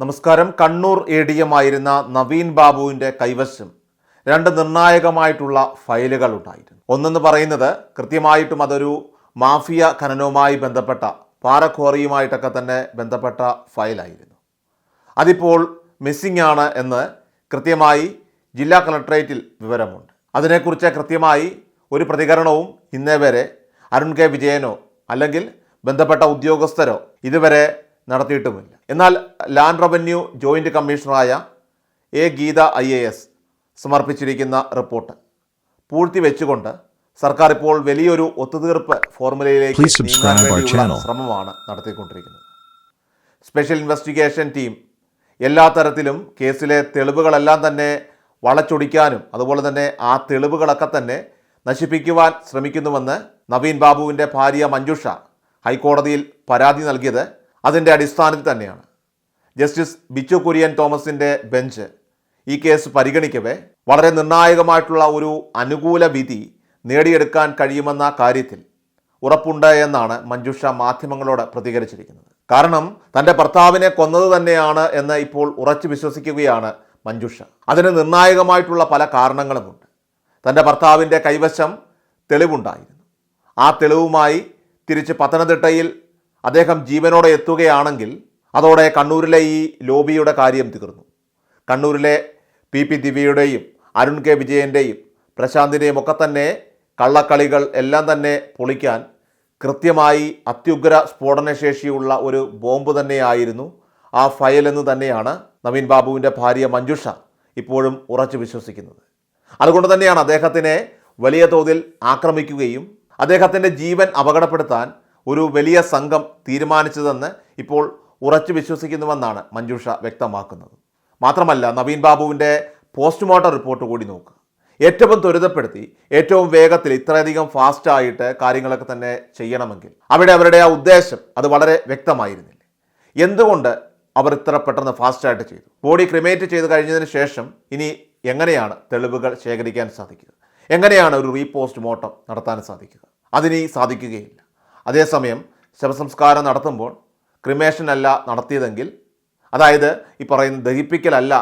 നമസ്കാരം. Kannur A D M ആയിരുന്ന നവീൻ ബാബുവിന്റെ കൈവശം രണ്ട് നിർണായകമായിട്ടുള്ള ഫയലുകൾ ഉണ്ടായിരുന്നു. ഒന്നെന്ന് പറയുന്നത് കൃത്യമായിട്ടും അതൊരു മാഫിയ ഖനനവുമായി ബന്ധപ്പെട്ട പാറക്വാറിയുമായിട്ടൊക്കെ തന്നെ ബന്ധപ്പെട്ട ഫയലായിരുന്നു. അതിപ്പോൾ മിസ്സിംഗ് ആണ് എന്ന് കൃത്യമായി ജില്ലാ കളക്ടറേറ്റിൽ വിവരമുണ്ട്. അതിനെക്കുറിച്ച് കൃത്യമായി ഒരു പ്രതികരണവും ഇന്നേ വരെ അരുൺ കെ വിജയനോ അല്ലെങ്കിൽ ബന്ധപ്പെട്ട ഉദ്യോഗസ്ഥരോ ഇതുവരെ നടത്തിയിട്ടുമില്ല. എന്നാൽ land revenue joint കമ്മീഷണറായ A Geetha I A S സമർപ്പിച്ചിരിക്കുന്ന റിപ്പോർട്ട് പൂഴ്ത്തി വെച്ചുകൊണ്ട് സർക്കാർ ഇപ്പോൾ വലിയൊരു ഒത്തുതീർപ്പ് ഫോർമുലയിലേക്ക് ശ്രമമാണ് നടത്തിക്കൊണ്ടിരിക്കുന്നത്. സ്പെഷ്യൽ ഇൻവെസ്റ്റിഗേഷൻ ടീം എല്ലാ തരത്തിലും കേസിലെ തെളിവുകളെല്ലാം തന്നെ വളച്ചൊടിക്കാനും അതുപോലെ തന്നെ ആ തെളിവുകളൊക്കെ തന്നെ നശിപ്പിക്കുവാൻ ശ്രമിക്കുന്നുവെന്ന് നവീൻ ബാബുവിന്റെ ഭാര്യ മഞ്ജുഷ ഹൈക്കോടതിയിൽ പരാതി നൽകിയത് അതിന്റെ അടിസ്ഥാനത്തിൽ തന്നെയാണ്. ജസ്റ്റിസ് ബിച്ചു കുര്യൻ തോമസിന്റെ ബെഞ്ച് ഈ കേസ് പരിഗണിക്കവേ വളരെ നിർണായകമായിട്ടുള്ള ഒരു അനുകൂല വിധി നേടിയെടുക്കാൻ കഴിയുമെന്ന കാര്യത്തിൽ ഉറപ്പുണ്ട് എന്നാണ് മഞ്ജുഷ മാധ്യമങ്ങളോട് പ്രതികരിച്ചിരിക്കുന്നത്. കാരണം തന്റെ ഭർത്താവിനെ കൊന്നത് തന്നെയാണ് എന്ന് ഇപ്പോൾ ഉറച്ചു വിശ്വസിക്കുകയാണ് മഞ്ജുഷ. അതിന് നിർണായകമായിട്ടുള്ള പല കാരണങ്ങളുമുണ്ട്. തന്റെ ഭർത്താവിന്റെ കൈവശം തെളിവുണ്ടായിരുന്നു. ആ തെളിവുമായി തിരിച്ച് പത്തനംതിട്ടയിൽ അദ്ദേഹം ജീവനോടെ എത്തുകയാണെങ്കിൽ അതോടെ കണ്ണൂരിലെ ഈ ലോബിയുടെ കാര്യം തീർന്നു. കണ്ണൂരിലെ പി പി ദിവ്യയുടെയും അരുൺ കെ വിജയന്റെയും പ്രശാന്തിന്റെയും ഒക്കെ തന്നെ കള്ളക്കളികൾ എല്ലാം തന്നെ പൊളിക്കാൻ കൃത്യമായി അത്യുഗ്ര സ്ഫോടനശേഷിയുള്ള ഒരു ബോംബ് തന്നെയായിരുന്നു ആ ഫയൽ എന്ന് തന്നെയാണ് നവീൻ ബാബുവിന്റെ ഭാര്യ മഞ്ജുഷ ഇപ്പോഴും ഉറച്ചു വിശ്വസിക്കുന്നത്. അതുകൊണ്ട് തന്നെയാണ് അദ്ദേഹത്തിനെ വലിയ തോതിൽ ആക്രമിക്കുകയും അദ്ദേഹത്തിന്റെ ജീവൻ അപകടപ്പെടുത്താൻ ഒരു വലിയ സംഘം തീരുമാനിച്ചതെന്ന് ഇപ്പോൾ ഉറച്ചു വിശ്വസിക്കുന്നുവെന്നാണ് മഞ്ജുഷ വ്യക്തമാക്കുന്നത്. മാത്രമല്ല നവീൻ ബാബുവിന്റെ പോസ്റ്റ്മോർട്ടം റിപ്പോർട്ട് കൂടി നോക്കുക ഏറ്റവും ത്വരിതപ്പെടുത്തി ഏറ്റവും വേഗത്തിൽ ഇത്രയധികം ഫാസ്റ്റായിട്ട് കാര്യങ്ങളൊക്കെ തന്നെ ചെയ്യണമെങ്കിൽ. അവിടെ അവരുടെ ആ ഉദ്ദേശം അത് വളരെ വ്യക്തമായിരുന്നില്ല. എന്തുകൊണ്ട് അവർ ഇത്ര പെട്ടെന്ന് ഫാസ്റ്റായിട്ട് ചെയ്തു? ബോഡി ക്രിമേറ്റ് ചെയ്ത് കഴിഞ്ഞതിന് ശേഷം ഇനി എങ്ങനെയാണ് തെളിവുകൾ ശേഖരിക്കാൻ സാധിക്കുക? എങ്ങനെയാണ് ഒരു റീപോസ്റ്റ് മോർട്ടം നടത്താൻ സാധിക്കുക? അതിനി സാധിക്കുകയില്ല. അതേസമയം ശവസംസ്കാരം നടത്തുമ്പോൾ ക്രിമേഷൻ അല്ല നടത്തിയതെങ്കിൽ അതായത് ഈ പറയുന്ന ദഹിപ്പിക്കലല്ല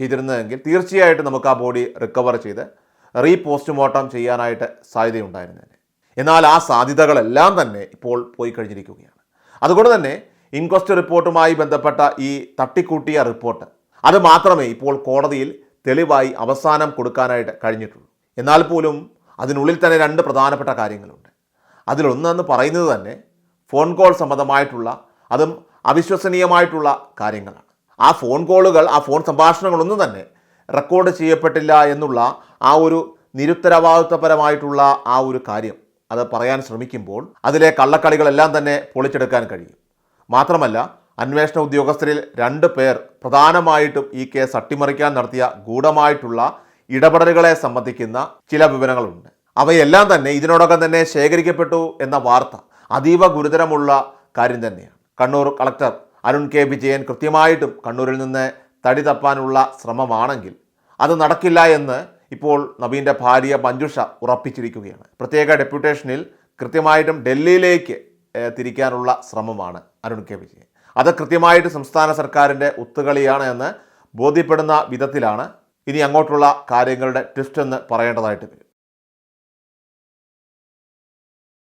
ചെയ്തിരുന്നതെങ്കിൽ തീർച്ചയായിട്ടും നമുക്ക് ആ ബോഡി റിക്കവർ ചെയ്ത് റീ പോസ്റ്റ്മോർട്ടം ചെയ്യാനായിട്ട് സാധ്യതയുണ്ടായിരുന്നേനെ എന്നാൽ ആ സാധ്യതകളെല്ലാം തന്നെ ഇപ്പോൾ പോയി കഴിഞ്ഞിരിക്കുകയാണ്. അതുകൊണ്ട് തന്നെ ഇൻക്വസ്റ്റ് റിപ്പോർട്ടുമായി ബന്ധപ്പെട്ട ഈ തട്ടിക്കൂട്ടിയ റിപ്പോർട്ട് അത് മാത്രമേ ഇപ്പോൾ കോടതിയിൽ തെളിവായി അവസാനം കൊടുക്കാനായിട്ട് കഴിഞ്ഞിട്ടുള്ളൂ. എന്നാൽ പോലും അതിനുള്ളിൽ തന്നെ രണ്ട് പ്രധാനപ്പെട്ട കാര്യങ്ങളുണ്ട്. അതിലൊന്നെന്ന് പറയുന്നത് തന്നെ ഫോൺ കോൾ സംബന്ധമായിട്ടുള്ള അതും അവിശ്വസനീയമായിട്ടുള്ള കാര്യങ്ങളാണ്. ആ ഫോൺ കോളുകൾ ആ ഫോൺ സംഭാഷണങ്ങളൊന്നും തന്നെ റെക്കോർഡ് ചെയ്യപ്പെട്ടില്ല എന്നുള്ള ആ ഒരു നിരുത്തരവാദിത്വപരമായിട്ടുള്ള ആ ഒരു കാര്യം അത് പറയാൻ ശ്രമിക്കുമ്പോൾ അതിലെ കള്ളക്കളികളെല്ലാം തന്നെ പൊളിച്ചെടുക്കാൻ കഴിയും. മാത്രമല്ല അന്വേഷണ ഉദ്യോഗസ്ഥരിൽ രണ്ട് പേർ പ്രധാനമായിട്ടും ഈ കേസ് അട്ടിമറിക്കാൻ നടത്തിയ ഗൂഢമായിട്ടുള്ള ഇടപെടലുകളെ സംബന്ധിക്കുന്ന ചില വിവരങ്ങളുണ്ട്. അവയെല്ലാം തന്നെ ഇതിനോടൊപ്പം തന്നെ ശേഖരിക്കപ്പെട്ടു എന്ന വാർത്ത അതീവ ഗുരുതരമുള്ള കാര്യം തന്നെയാണ്. Kannur collector Arun K. Vijayan കൃത്യമായിട്ടും കണ്ണൂരിൽ നിന്ന് തടി തപ്പാനുള്ള ശ്രമമാണെങ്കിൽ അത് നടക്കില്ല എന്ന് ഇപ്പോൾ നവീന്റെ ഭാര്യ മഞ്ജുഷ ഉറപ്പിച്ചിരിക്കുകയാണ്. പ്രത്യേക ഡെപ്യൂട്ടേഷനിൽ കൃത്യമായിട്ടും ഡൽഹിയിലേക്ക് തിരിക്കാനുള്ള ശ്രമമാണ് അരുൺ കെ. വിജയൻ. അത് കൃത്യമായിട്ട് സംസ്ഥാന സർക്കാരിന്റെ ഒത്തുകളിയാണ് എന്ന് ബോധ്യപ്പെടുന്ന വിധത്തിലാണ് ഇനി അങ്ങോട്ടുള്ള കാര്യങ്ങളുടെ ട്വിസ്റ്റ് എന്ന് പറയേണ്ടതായിട്ട് വരും.